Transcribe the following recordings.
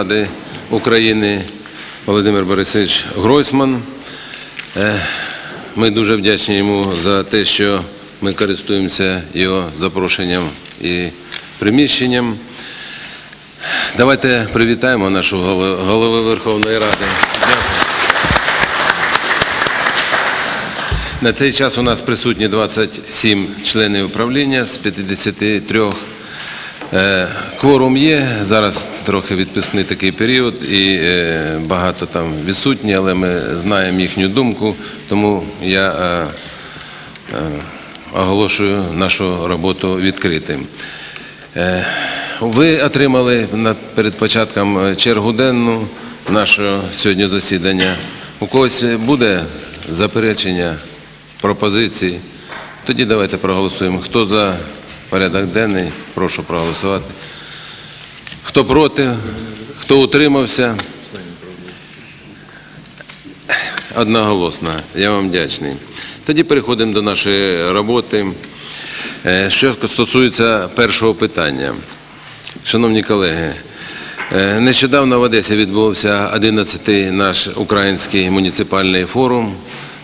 Ради України Володимир Борисович Гройсман. Е, Ми дуже вдячні йому за те, що ми користуємося його запрошенням і приміщенням. Давайте привітаємо нашого голо- голови Верховної Ради. На цей час у нас присутні 27 членів управління з 53. Е, Кворум є, зараз трохи відпускний такий період і е, багато там відсутні, але ми знаємо їхню думку, тому я е, оголошую нашу роботу відкритим. Ви отримали перед початком чергу денну нашого сьогодні засідання. У когось буде заперечення, пропозиції? Тоді давайте проголосуємо. Хто за порядок денний, прошу проголосувати. Хто проти, хто утримався? Одноголосно. Я вам вдячний. Тоді переходимо до нашої роботи. Е, Що стосується першого питання. Шановні колеги, е, нещодавно в Одесі відбувся 11-й наш український муніципальний форум,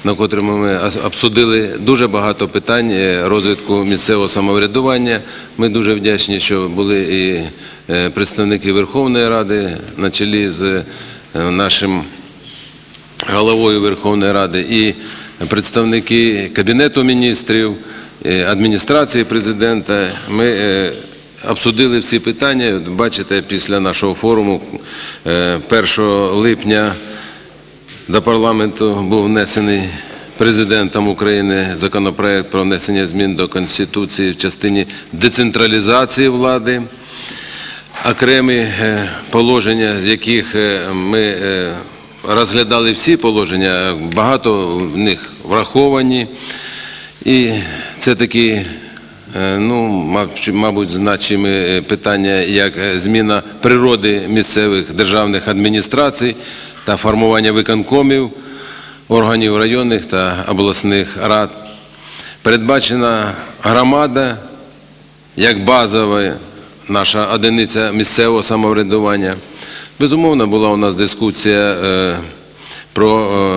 на котрому ми обсудили дуже багато питань е, розвитку місцевого самоврядування. Ми дуже вдячні, що були і е, представники Верховної Ради на чолі з е, нашим головою Верховної Ради і представники Кабінету міністрів, адміністрації президента. Ми обсудили всі питання. Бачите, після нашого форуму е, 1 липня до парламенту був внесений президентом України законопроект про внесення змін до Конституції в частині децентралізації влади окремі е, положення, з яких е, ми е, розглядали всі положення, багато в них враховані. І це такі, ну, мабуть- значимі питання, як зміна природи місцевих державних адміністрацій та формування виконкомів, органів районних та обласних рад. Передбачена громада як базова наша одиниця місцевого самоврядування. Безумовно, була у нас дискусія е, про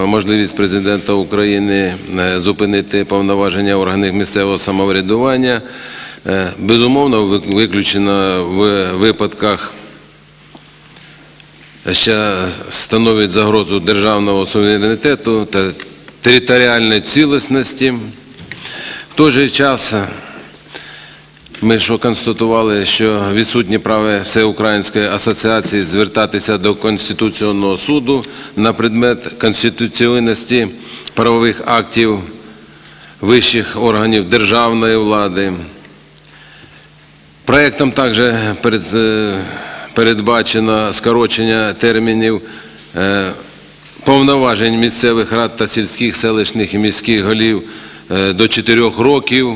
е, можливість президента України е, зупинити повноваження органів місцевого самоврядування. Безумовно, ви- виключено в випадках, що становить загрозу державного суверенітету та територіальної цілісності. В той же час ми що констатували, що відсутні право Всеукраїнської асоціації звертатися до Конституційного суду на предмет конституційності правових актів вищих органів державної влади. Проектом також перед- е, передбачено скорочення термінів е, повноважень місцевих рад та сільських, селищних і міських голів е, до 4 років.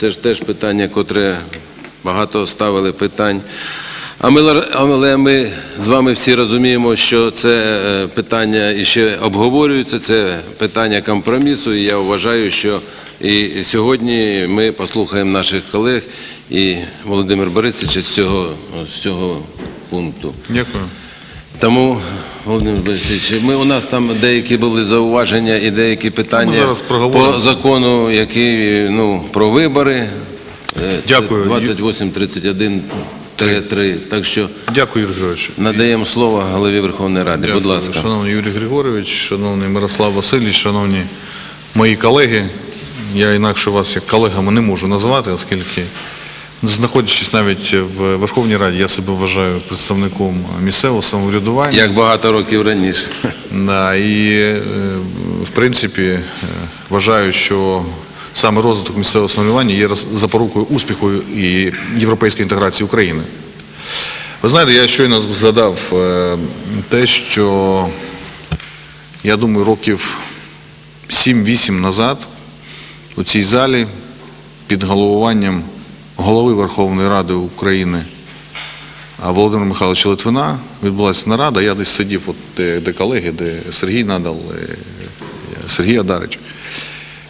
Це ж теж питання, котре багато ставили питань. Але ми з вами всі розуміємо, що це е, питання іще обговорюється, це питання компромісу, і я вважаю, що і сьогодні ми послухаємо наших колег і Володимир Борисович з цього, з цього пункту. Дякую. Тому, Володимир Борисович, ми, у нас там деякі були зауваження і деякі питання зараз по закону, який ну, про вибори. Е, Дякую. 2831 3. Так що Дякую, Юрій Григорович. надаємо слово голові Верховної Ради. Дякую, Будь ласка. Шановний Юрій Григорович, шановний Мирослав Васильович, шановні мої колеги. Я інакше вас як колегами не можу назвати, оскільки, знаходячись навіть в Верховній Раді, я себе вважаю представником місцевого самоврядування. Як багато років раніше. Да, і, е, в принципі, е, вважаю, що саме розвиток місцевого самоврядування є запорукою успіху і європейської інтеграції України. Ви знаєте, я щойно згадав е, те, що, я думаю, років 7-8 назад у цій залі під головуванням голови Верховної Ради України Володимира Михайловича Литвина відбулася нарада. Я десь сидів, от, де, де колеги, де Сергій Надал, е, Сергій Адарич.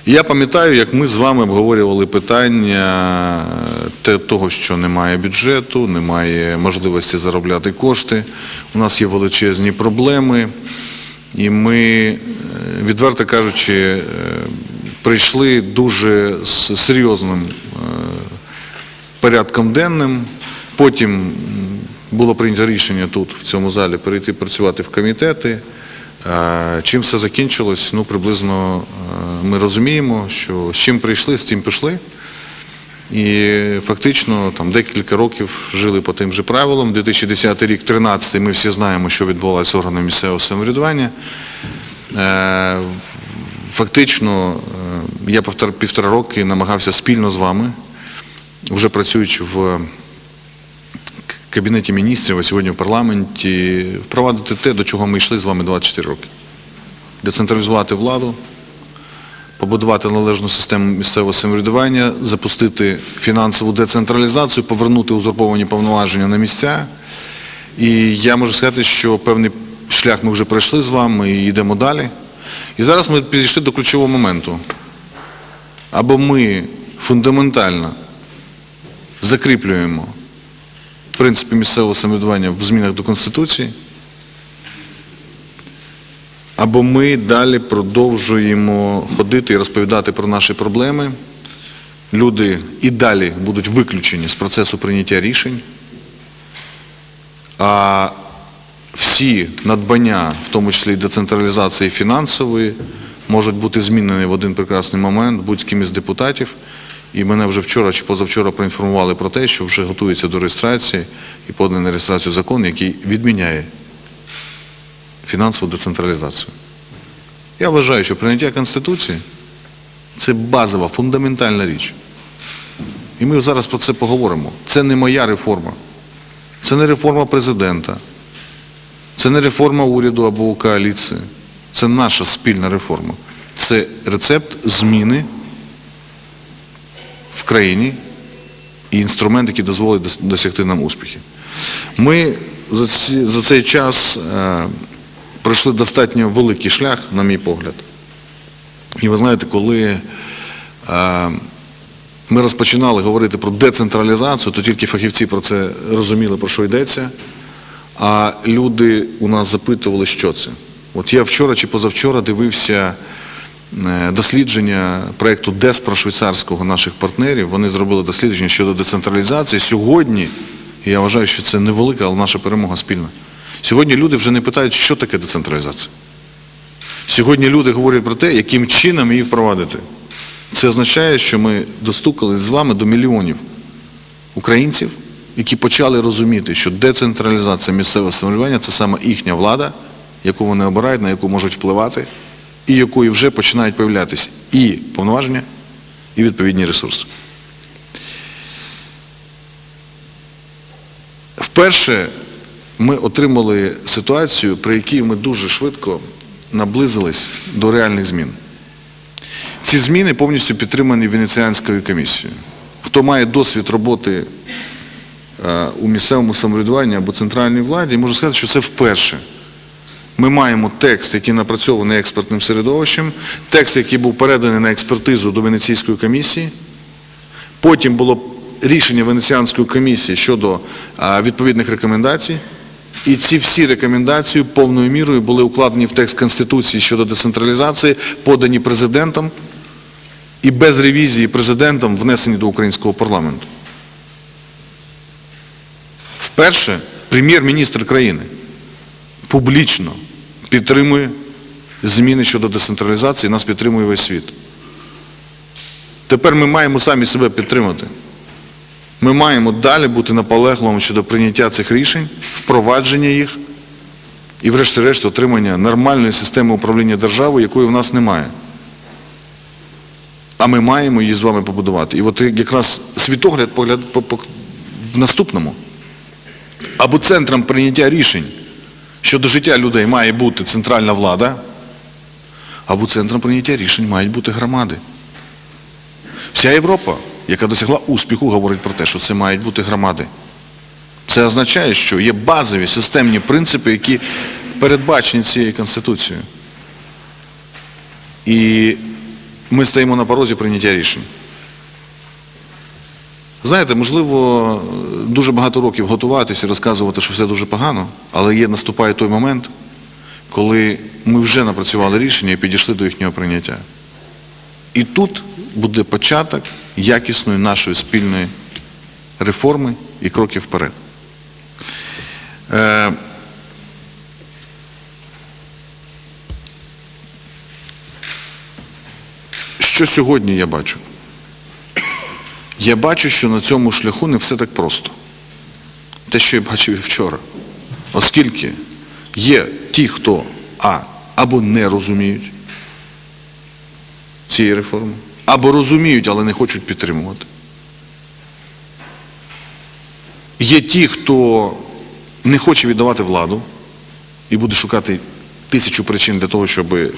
Я пам'ятаю, як ми з вами обговорювали питання те- того, що немає бюджету, немає можливості заробляти кошти, у нас є величезні проблеми, і ми, е, відверто кажучи, е, прийшли дуже серйозним е, порядком денним. Потім було прийнято рішення тут, в цьому залі, перейти працювати в комітети. Е, Чим все закінчилось, ну приблизно е, ми розуміємо, що з чим прийшли, з тим пішли. І фактично там декілька років жили по тим же правилам. 2010 рік, 2013 ми всі знаємо, що відбувалося органами місцевого самоврядування. Е, Фактично, я півтора роки намагався спільно з вами, вже працюючи в Кабінеті міністрів, а сьогодні в парламенті, впровадити те, до чого ми йшли з вами 24 роки. Децентралізувати владу, побудувати належну систему місцевого самоврядування, запустити фінансову децентралізацію, повернути узурповані повноваження на місця. І я можу сказати, що певний шлях ми вже пройшли з вами і йдемо далі. І зараз ми підійшли до ключового моменту. Або ми фундаментально закріплюємо принципи місцевого самоврядування в змінах до Конституції, або ми далі продовжуємо ходити і розповідати про наші проблеми. Люди і далі будуть виключені з процесу прийняття рішень, а всі надбання, в тому числі і децентралізації фінансової, можуть бути змінені в один прекрасний момент будь-ким із депутатів. І мене вже вчора чи позавчора проінформували про те, що вже готується до реєстрації і поданий на реєстрацію закон, який відміняє фінансову децентралізацію. Я вважаю, що прийняття Конституції це базова, фундаментальна річ. І ми зараз про це поговоримо. Це не моя реформа. Це не реформа президента. Це не реформа уряду або коаліції. Це наша спільна реформа. Це рецепт зміни країні і інструмент, який дозволить досягти нам успіхів. Ми за, ці, за цей час е, пройшли достатньо великий шлях, на мій погляд. І ви знаєте, коли е, ми розпочинали говорити про децентралізацію, то тільки фахівці про це розуміли, про що йдеться. А люди у нас запитували, що це. От я вчора чи позавчора дивився дослідження проєкту Деспро швейцарського наших партнерів. Вони зробили дослідження щодо децентралізації. Сьогодні, я вважаю, що це невелика, але наша перемога спільна. Сьогодні люди вже не питають, що таке децентралізація. Сьогодні люди говорять про те, яким чином її впровадити. Це означає, що ми достукались з вами до мільйонів українців, які почали розуміти, що децентралізація місцевого самоврядування це саме їхня влада, яку вони обирають, на яку можуть впливати, і якої вже починають появлятися і повноваження, і відповідні ресурси. Вперше ми отримали ситуацію, при якій ми дуже швидко наблизились до реальних змін. Ці зміни повністю підтримані Венеціанською комісією. Хто має досвід роботи е, у місцевому самоврядуванні або центральній владі, можу сказати, що це вперше. Ми маємо текст, який напрацьований експертним середовищем, текст, який був переданий на експертизу до Венеційської комісії. Потім було рішення Венеціанської комісії щодо відповідних рекомендацій. І ці всі рекомендації повною мірою були укладені в текст Конституції щодо децентралізації, подані президентом і без ревізії президентом внесені до українського парламенту. Вперше прем'єр-міністр країни публічно підтримує зміни щодо децентралізації, нас підтримує весь світ. Тепер ми маємо самі себе підтримати. Ми маємо далі бути наполегливими щодо прийняття цих рішень, впровадження їх і, врешті-решт, отримання нормальної системи управління державою, якої в нас немає. А ми маємо її з вами побудувати. І от якраз світогляд погляд по, по, в наступному. Або центром прийняття рішень щодо життя людей має бути центральна влада, або центром прийняття рішень мають бути громади. Вся Європа, яка досягла успіху, говорить про те, що це мають бути громади. Це означає, що є базові системні принципи, які передбачені цією Конституцією. І ми стоїмо на порозі прийняття рішень. Знаєте, можливо, дуже багато років готуватися і розказувати, що все дуже погано, але є наступає той момент, коли ми вже напрацювали рішення і підійшли до їхнього прийняття. І тут буде початок якісної нашої спільної реформи і кроків вперед. Е, Що сьогодні я бачу? Я бачу, що на цьому шляху не все так просто. Те, що я бачив і вчора. Оскільки є ті, хто а, або не розуміють цієї реформи, або розуміють, але не хочуть підтримувати. Є ті, хто не хоче віддавати владу і буде шукати тисячу причин для того, щоб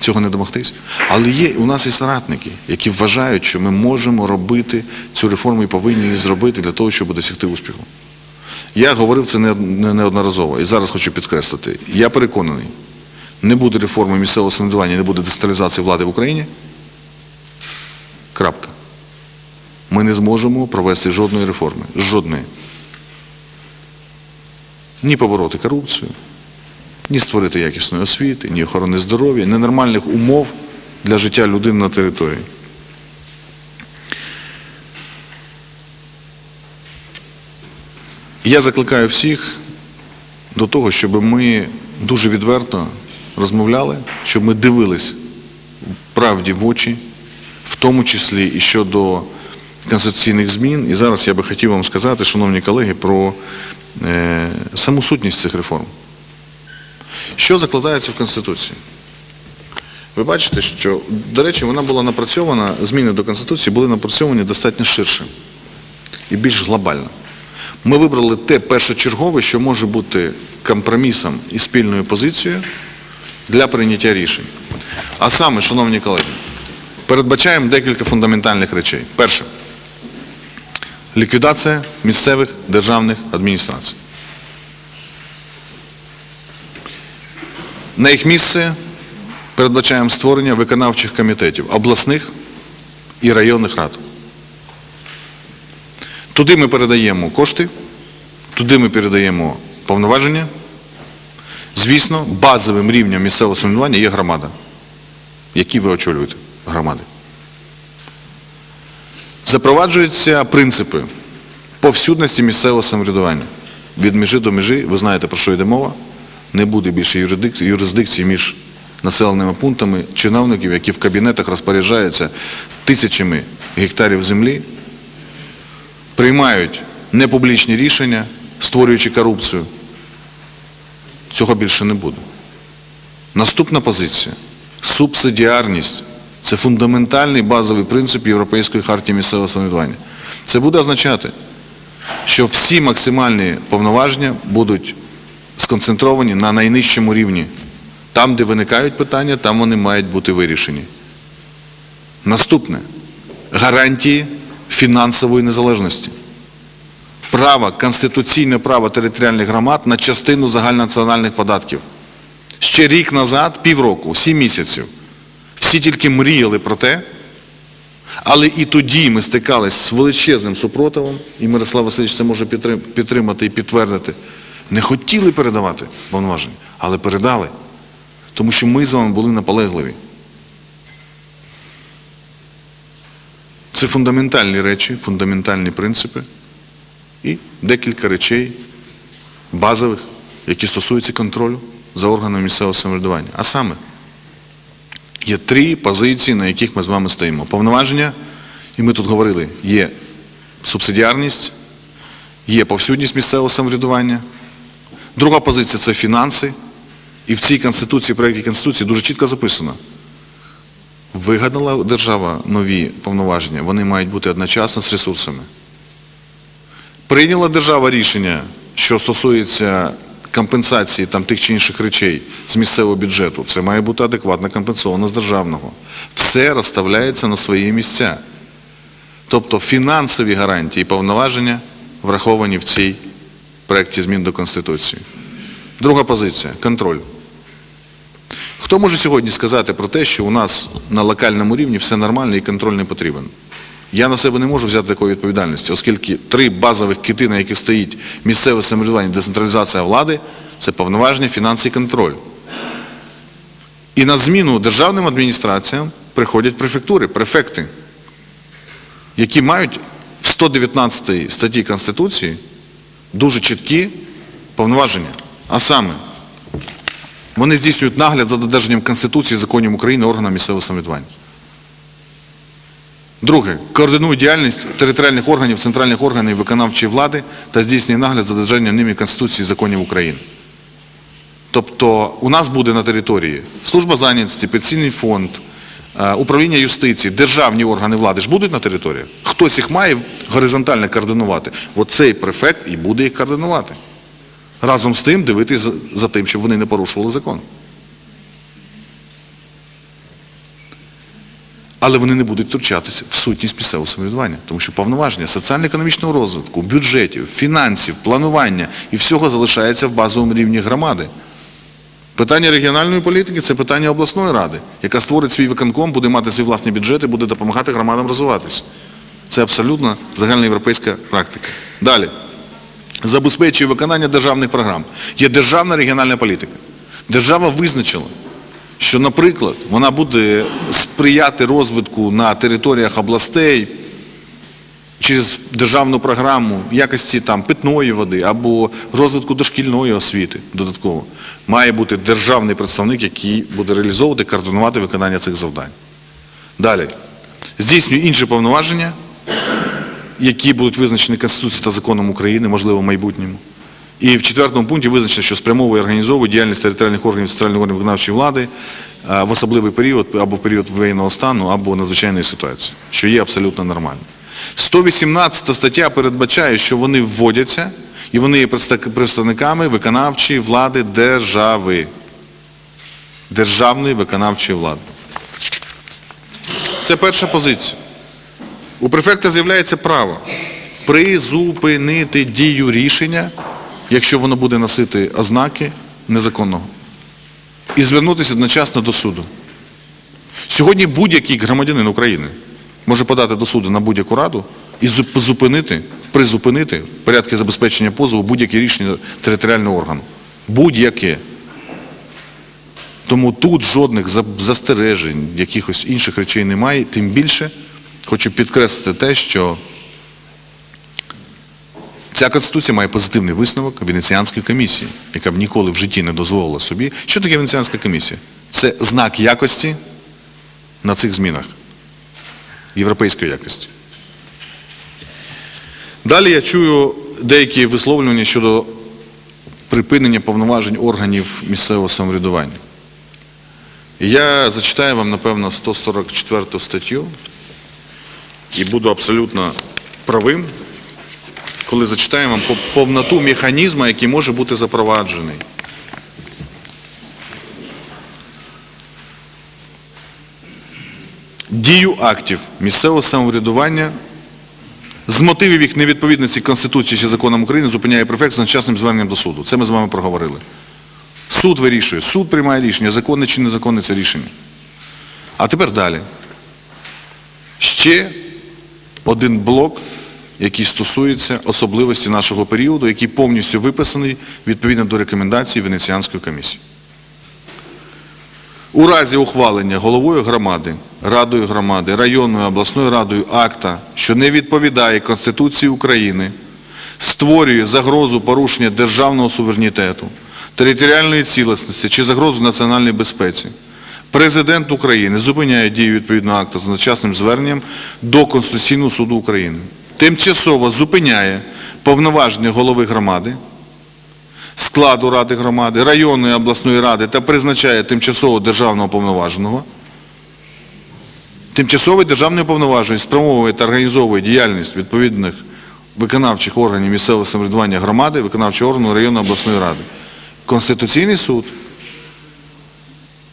цього не домогтись. Але є у нас і соратники, які вважають, що ми можемо робити цю реформу і повинні її зробити для того, щоб досягти успіху. Я говорив це не- не- неодноразово і зараз хочу підкреслити. Я переконаний, не буде реформи місцевого самоврядування, не буде децентралізації влади в Україні. Крапка. Ми не зможемо провести жодної реформи. Жодної. Ні побороти корупцію, ні створити якісної освіти, ні охорони здоров'я, ні нормальних умов для життя людини на території. Я закликаю всіх до того, щоб ми дуже відверто розмовляли, щоб ми дивились правді в очі, в тому числі і щодо конституційних змін. І зараз я би хотів вам сказати, шановні колеги, про е, саму сутність цих реформ. Що закладається в Конституції? Ви бачите, що, до речі, вона була напрацьована, зміни до Конституції були напрацьовані достатньо ширше і більш глобально. Ми вибрали те першочергове, що може бути компромісом і спільною позицією для прийняття рішень. А саме, шановні колеги, передбачаємо декілька фундаментальних речей. Перше ліквідація місцевих державних адміністрацій. На їх місце передбачаємо створення виконавчих комітетів обласних і районних рад. Туди ми передаємо кошти, туди ми передаємо повноваження. Звісно, базовим рівнем місцевого самоврядування є громада, які ви очолюєте громади. Запроваджуються принципи повсюдності місцевого самоврядування. Від межі до межі, ви знаєте, про що йде мова, не буде більше юрисдикції між населеними пунктами чиновників, які в кабінетах розпоряджаються тисячами гектарів землі, приймають непублічні рішення, створюючи корупцію. Цього більше не буде. Наступна позиція субсидіарність. Це фундаментальний базовий принцип Європейської хартії місцевого самоврядування. Це буде означати, що всі максимальні повноваження будуть сконцентровані на найнижчому рівні. Там, де виникають питання, там вони мають бути вирішені. Наступне гарантії фінансової незалежності. Право, конституційне право територіальних громад на частину загальнонаціональних податків. Ще рік назад, півроку, сім місяців, всі тільки мріяли про те, але і тоді ми стикались з величезним супротивом, і Мирослав Васильович це може підтримати і підтвердити. Не хотіли передавати повноваження, але передали. Тому що ми з вами були наполегливі. Це фундаментальні речі, фундаментальні принципи і декілька речей базових, які стосуються контролю за органами місцевого самоврядування. А саме, є три позиції, на яких ми з вами стоїмо. Повноваження, і ми тут говорили, є субсидіарність, є повсюдність місцевого самоврядування. Друга позиція це фінанси. І в цій Конституції, проєкті Конституції дуже чітко записано. Вигадала держава нові повноваження, вони мають бути одночасно з ресурсами. Прийняла держава рішення, що стосується компенсації там, тих чи інших речей з місцевого бюджету, це має бути адекватно компенсовано з державного. Все розставляється на свої місця. Тобто фінансові гарантії і повноваження враховані в цій проєкті змін до Конституції. Друга позиція контроль. Хто може сьогодні сказати про те, що у нас на локальному рівні все нормально і контроль не потрібен? Я на себе не можу взяти такої відповідальності, оскільки три базових кити, на яких стоїть місцеве самоврядування, децентралізація влади, це повноваження, фінанси і контроль. І на зміну державним адміністраціям приходять префектури, префекти, які мають в 119 статті Конституції дуже чіткі повноваження. А саме, вони здійснюють нагляд за додержанням Конституції законів України органам місцевого самоврядування. Друге, координує діяльність територіальних органів, центральних органів виконавчої влади та здійснює нагляд за додержанням ними Конституції і законів України. Тобто у нас буде на території служба зайнятості, пенсійний фонд, управління юстиції, державні органи влади ж будуть на території. Хтось їх має горизонтально координувати. Оцей префект і буде їх координувати. Разом з тим дивитись за тим, щоб вони не порушували закон. Але вони не будуть втручатися в сутність місцевого самоврядування, тому що повноваження соціально-економічного розвитку, бюджетів, фінансів, планування і всього залишається в базовому рівні громади. Питання регіональної політики це питання обласної ради, яка створить свій виконком, буде мати свій власний бюджет і буде допомагати громадам розвиватися. Це абсолютно загальноєвропейська практика. Далі. Забезпечує виконання державних програм. Є державна регіональна політика. Держава визначила, що, наприклад, вона буде сприяти розвитку на територіях областей через державну програму якості там, питної води або розвитку дошкільної освіти додатково. Має бути державний представник, який буде реалізовувати, координувати виконання цих завдань. Далі. Здійснює інші повноваження, які будуть визначені Конституцією та законом України, можливо, в майбутньому. І в четвертому пункті визначено, що спрямовує і організовує діяльність територіальних органів центральних органів виконавчої влади в особливий період або в період воєнного стану, або надзвичайної ситуації, що є абсолютно нормально. 118 стаття передбачає, що вони вводяться і вони є представниками виконавчої влади держави. Державної виконавчої влади. Це перша позиція. У префекта з'являється право призупинити дію рішення, якщо воно буде носити ознаки незаконного, і звернутися одночасно до суду. Сьогодні будь-який громадянин України може подати до суду на будь-яку раду і зупинити, призупинити в порядку забезпечення позову будь-яке рішення територіального органу. Будь-яке. Тому тут жодних застережень, якихось інших речей немає, тим більше хочу підкреслити те, що ця Конституція має позитивний висновок Венеціанської комісії, яка б ніколи в житті не дозволила собі. Що таке Венеціанська комісія? Це знак якості на цих змінах, європейської якості. Далі я чую деякі висловлювання щодо припинення повноважень органів місцевого самоврядування. Я зачитаю вам, напевно, 144 статтю і буду абсолютно правим, коли зачитаю вам повноту механізму, який може бути запроваджений. Дію актів місцевого самоврядування з мотивів їх невідповідності Конституції чи законам України зупиняє префект з одночасним зверненням до суду. Це ми з вами проговорили. Суд вирішує, суд приймає рішення, законне чи незаконне це рішення. А тепер далі. Ще один блок, який стосується особливості нашого періоду, який повністю виписаний відповідно до рекомендацій Венеціанської комісії. У разі ухвалення головою громади, радою громади, районною обласною радою акта, що не відповідає Конституції України, створює загрозу порушення державного суверенітету, територіальної цілісності чи загрозу національній безпеці, Президент України зупиняє дію відповідного акту з одночасним зверненням до Конституційного суду України. Тимчасово зупиняє повноваження голови громади, складу ради громади, районної обласної ради та призначає тимчасово державного повноваженого. Тимчасовий державний уповноважений спрямовує та організовує діяльність відповідних виконавчих органів місцевого самоврядування громади, виконавчого органу районної обласної ради. Конституційний суд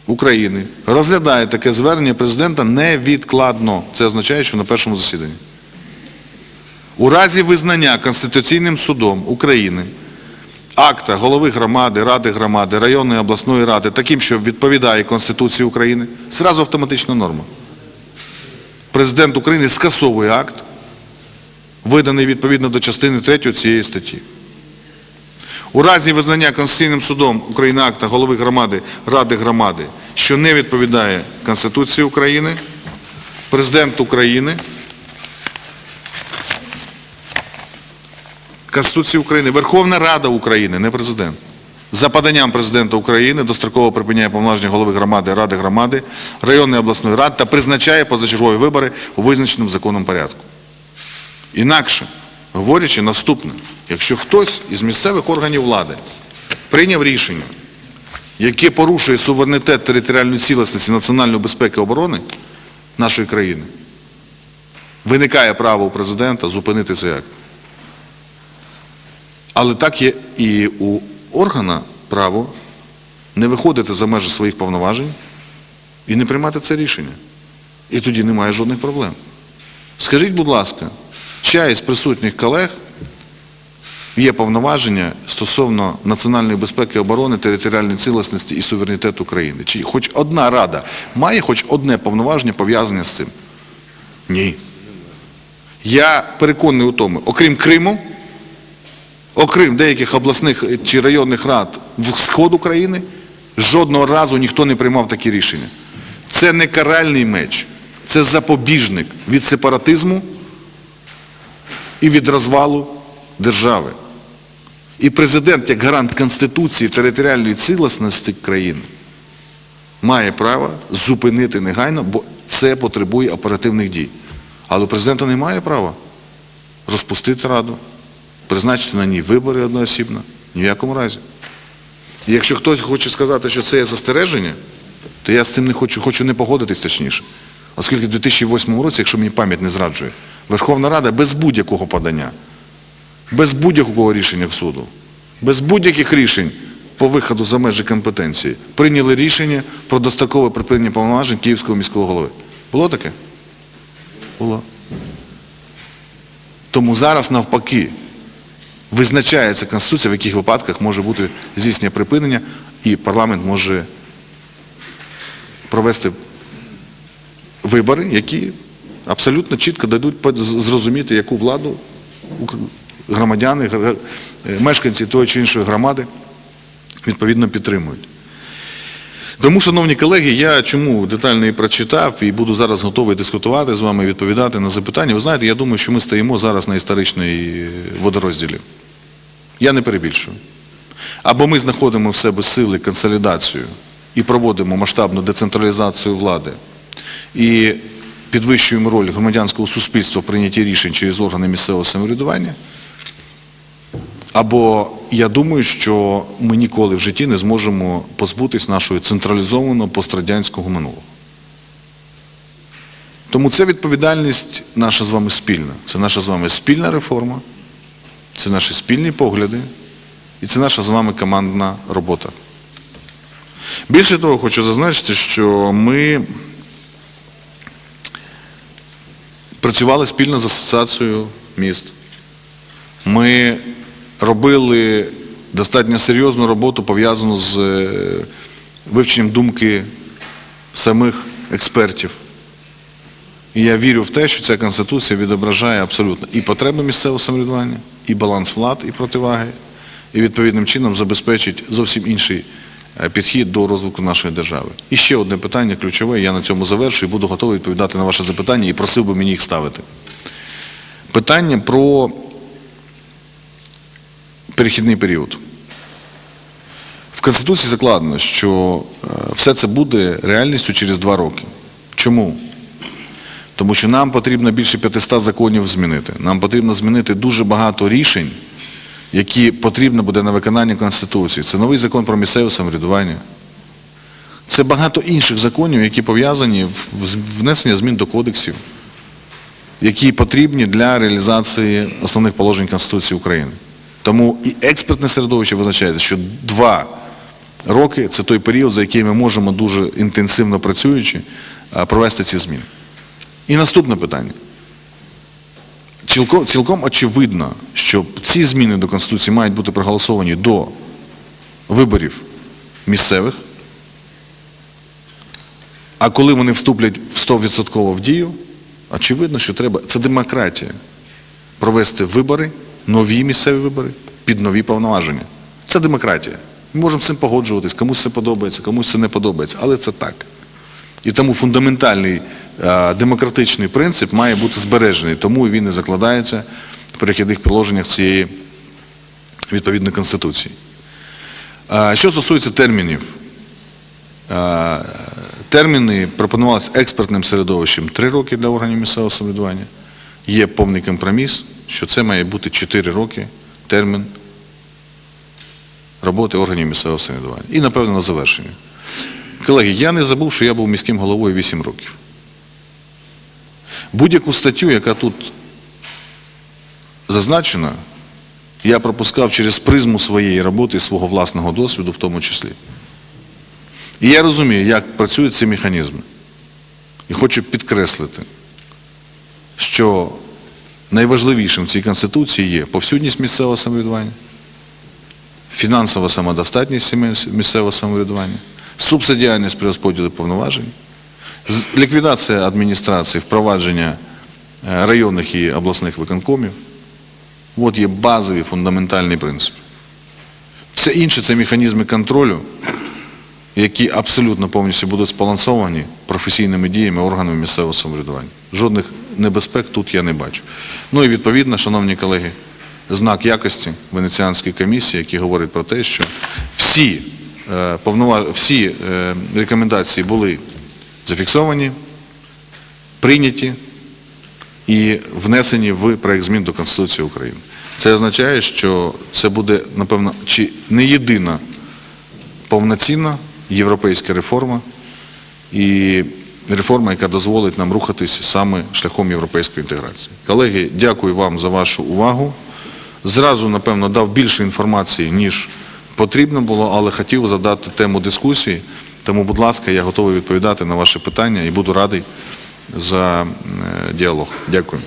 України розглядає таке звернення президента невідкладно. Це означає, що на першому засіданні. У разі визнання Конституційним судом України акта голови громади, ради громади, районної обласної ради таким, що відповідає Конституції України, зразу автоматична норма. Президент України скасовує акт, виданий відповідно до частини 3 цієї статті. У разі визнання Конституційним судом України акта голови громади, ради громади, що не відповідає Конституції України, президент України, Конституції України, Верховна Рада України, не президент. За поданням президента України достроково припиняє повноваження голови громади, ради громади, районної обласної ради та призначає позачергові вибори у визначеному законом порядку. Інакше, говорячи наступне, якщо хтось із місцевих органів влади прийняв рішення, яке порушує суверенітет територіальної цілісності, національної безпеки і оборони нашої країни, виникає право у президента зупинити цей акт. Але так є і у органа право не виходити за межі своїх повноважень і не приймати це рішення. І тоді немає жодних проблем. Скажіть, будь ласка, чия із присутніх колег є повноваження стосовно національної безпеки оборони, територіальної цілісності і суверенітету України? Чи хоч одна рада має хоч одне повноваження пов'язане з цим? Ні. Я переконаний у тому, окрім Криму, окрім деяких обласних чи районних рад в сход України, жодного разу ніхто не приймав такі рішення. Це не каральний меч, це запобіжник від сепаратизму і від розвалу держави. І президент, як гарант Конституції територіальної цілісності країни, має право зупинити негайно, бо це потребує оперативних дій. Але президента немає права розпустити раду, призначити на ній вибори одноосібно. Ні в якому разі. І якщо хтось хоче сказати, що це є застереження, то я з цим не хочу, хочу не погодитись точніше. Оскільки в 2008 році, якщо мені пам'ять не зраджує, Верховна Рада без будь-якого подання, без будь-якого рішення суду, без будь-яких рішень по виходу за межі компетенції, прийняли рішення про дострокове припинення повноважень Київського міського голови. Було таке? Було. Тому зараз навпаки визначається Конституція, в яких випадках може бути здійснення припинення, і парламент може провести вибори, які абсолютно чітко дадуть зрозуміти, яку владу громадяни, е, мешканці тої чи іншої громади відповідно підтримують. Тому, шановні колеги, я чому детально і прочитав і буду зараз готовий дискутувати з вами, відповідати на запитання. Ви знаєте, я думаю, що ми стоїмо зараз на історичній водорозділі. Я не перебільшую. Або ми знаходимо в себе сили, консолідацію і проводимо масштабну децентралізацію влади і підвищуємо роль громадянського суспільства в прийнятті рішень через органи місцевого самоврядування. Або я думаю, що ми ніколи в житті не зможемо позбутись нашого централізованого пострадянського минулого. Тому це відповідальність наша з вами спільна. Це наша з вами спільна реформа, це наші спільні погляди і це наша з вами командна робота. Більше того, хочу зазначити, що ми працювали спільно з асоціацією міст. Ми робили достатньо серйозну роботу, пов'язану з е, вивченням думки самих експертів. І я вірю в те, що ця Конституція відображає абсолютно і потреби місцевого самоврядування, і баланс влад, і противаги, і відповідним чином забезпечить зовсім інший е, підхід до розвитку нашої держави. І ще одне питання ключове, я на цьому завершую і буду готовий відповідати на ваше запитання і просив би мені їх ставити. Питання про перехідний період. В Конституції закладено, що е, все це буде реальністю через два роки. Чому? Тому що нам потрібно більше 500 законів змінити. Нам потрібно змінити дуже багато рішень, які потрібно буде на виконання Конституції. Це новий закон про місцеве самоврядування. Це багато інших законів, які пов'язані в внесення змін до кодексів, які потрібні для реалізації основних положень Конституції України. Тому і експертне середовище визначається, що два роки це той період, за який ми можемо дуже інтенсивно працюючи, провести ці зміни. І наступне питання. Цілком, цілком очевидно, що ці зміни до Конституції мають бути проголосовані до виборів місцевих, а коли вони вступлять в 100% в дію, очевидно, що треба, це демократія, провести вибори, нові місцеві вибори, під нові повноваження. Це демократія. Ми можемо з цим погоджуватись, комусь це подобається, комусь це не подобається, але це так. І тому фундаментальний демократичний принцип має бути збережений, тому він і закладається в перехідних положеннях цієї відповідної Конституції. Е, Що стосується термінів, Е, терміни пропонувалися експертним середовищем 3 роки для органів місцевого самоврядування. Є повний компроміс, що це має бути 4 роки термін роботи органів місцевого самоврядування. І, напевно, на завершення. Колеги, я не забув, що я був міським головою 8 років. Будь-яку статтю, яка тут зазначена, я пропускав через призму своєї роботи свого власного досвіду в тому числі. І я розумію, як працюють ці механізми. І хочу підкреслити, що найважливішим в цій Конституції є повсюдність місцевого самоврядування, фінансова самодостатність місцевого самоврядування, субсидіальність при розподілі повноважень, ліквідація адміністрації, впровадження е, районних і обласних виконкомів. От є базові фундаментальні принципи. Все інше це механізми контролю, які абсолютно повністю будуть збалансовані професійними діями органів місцевого самоврядування. Жодних небезпек тут я не бачу. Ну і відповідно, шановні колеги, знак якості Венеціанської комісії, який говорить про те, що всі, е, всі е, рекомендації були зафіксовані, прийняті і внесені в проект змін до Конституції України. Це означає, що це буде, напевно, чи не єдина повноцінна європейська реформа і реформа, яка дозволить нам рухатись саме шляхом європейської інтеграції. Колеги, дякую вам за вашу увагу. Зразу, напевно, дав більше інформації, ніж потрібно було, але хотів задати тему дискусії. Тому, будь ласка, я готовий відповідати на ваші питання і буду радий за е, діалог. Дякую.